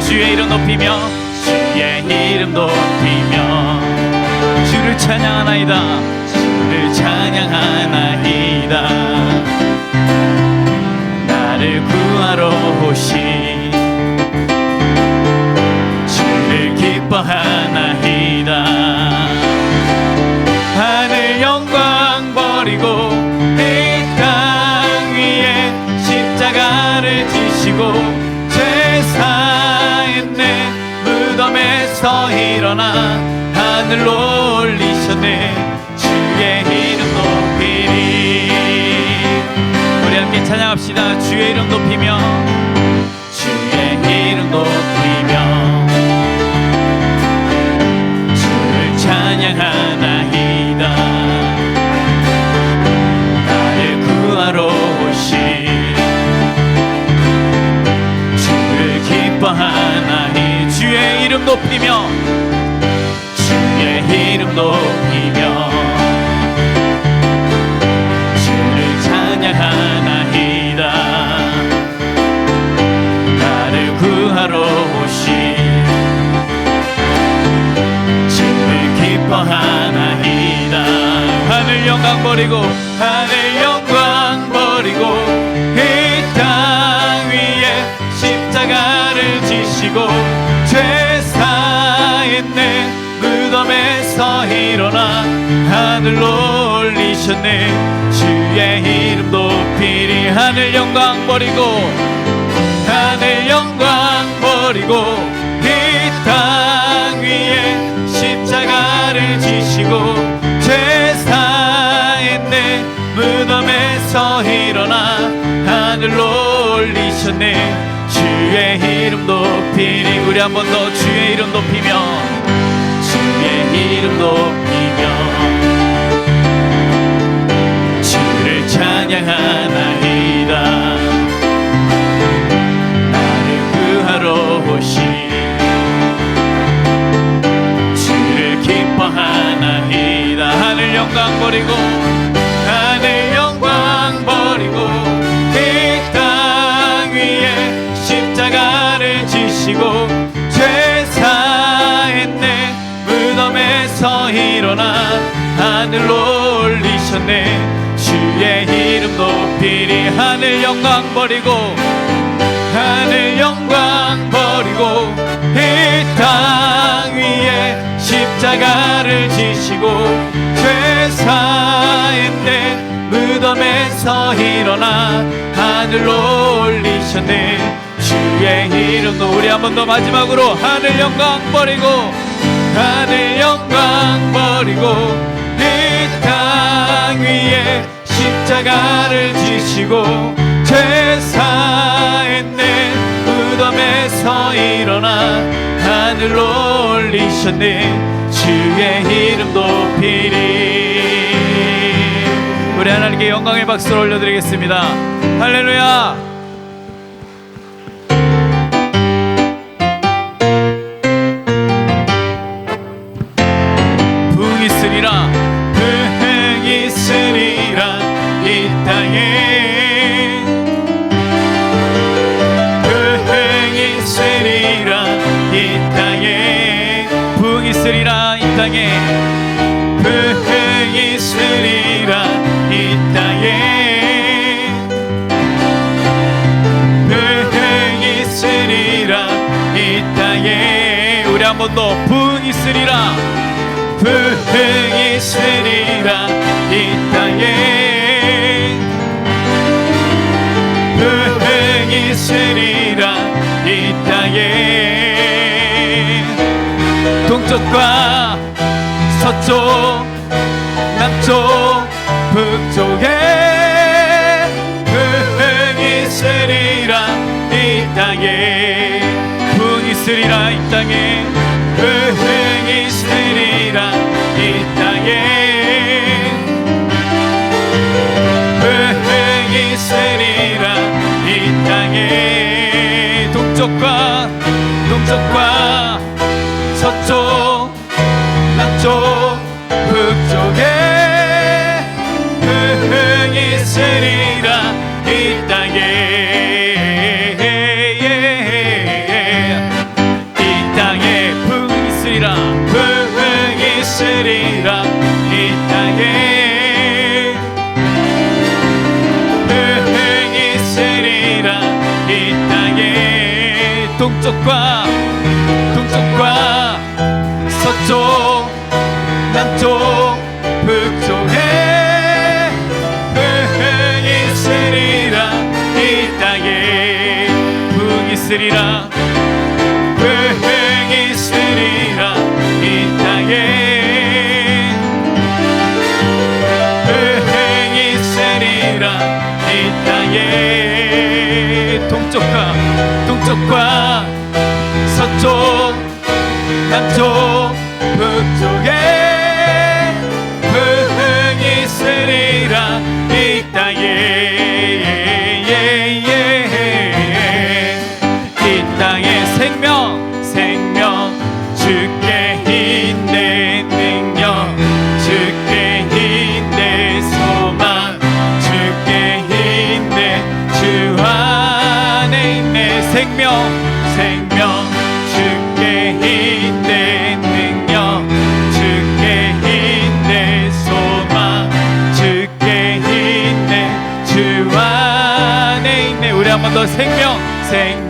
주의 이름 높이며 주의 이름 높이며 주를 찬양하나이다. 주를 찬양하나이다 하늘로 올리셨네. 주의 이름 높이리. 우리 함께 찬양합시다. 주의 이름 높이며 주의 이름 높이며. 주를 찬양하나이다. 나를 구하러 오신 주를 기뻐하나이. 주의 이름 높이며 버리고 하늘 영광 버리고 이 땅 위에 십자가를 지시고 죄사했네. 무덤에서 일어나 하늘로 올리셨네. 주의 이름 높이리 하늘 영광 버리고 하늘 영광 버리고 이땅 높이리 우리 한 번 더 주의 이름 높이며 주의 이름 높이며 주를 찬양하 올리셨네. 주의 이름 높이리 하늘 영광 버리고 하늘 영광 버리고 이 땅 위에 십자가를 지시고 죄사했네 무덤에서 일어나 하늘로 올리셨네. 주의 이름도 우리 한 번 더 마지막으로 하늘 영광 버리고 하늘 영광 버리고 이 땅 위에 십자가를 지시고 죄사했네. 무덤에서 일어나 하늘로 올리셨네. 주의 이름 높이리. 우리 하나님께 영광의 박수를 올려드리겠습니다. 할렐루야 한 번 더. 붕이 쓰리라. 붕이 쓰리라. 이 땅에. 붕이 쓰리라. 이 땅에. 동쪽과 서쪽 남쪽 북쪽에. 붕이 쓰리라. 이 땅에. 붕이 쓰리라. 이 땅에 붕이 쓰리라 이 땅에. 붕이 쓰리라 이 땅에. 동쪽과 동쪽과 서쪽 동쪽과 동쪽과 서쪽 남쪽 북쪽에 흙이 있으리라 이 땅에 흙이 있으리라 흙이 있으리라 이 땅에 이 땅에. 동쪽과 동쪽과 약속 생명 생명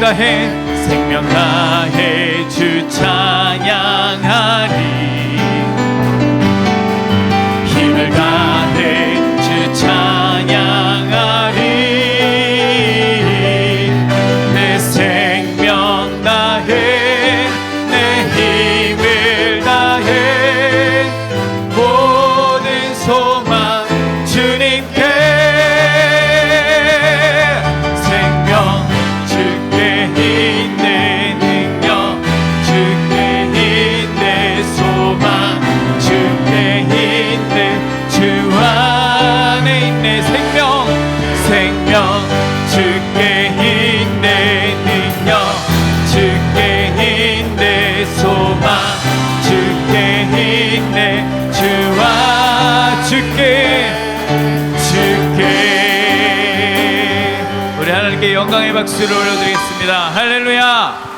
다해 생명 다해 주 찬양하리. 박수를 올려드리겠습니다. 할렐루야!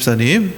Psalm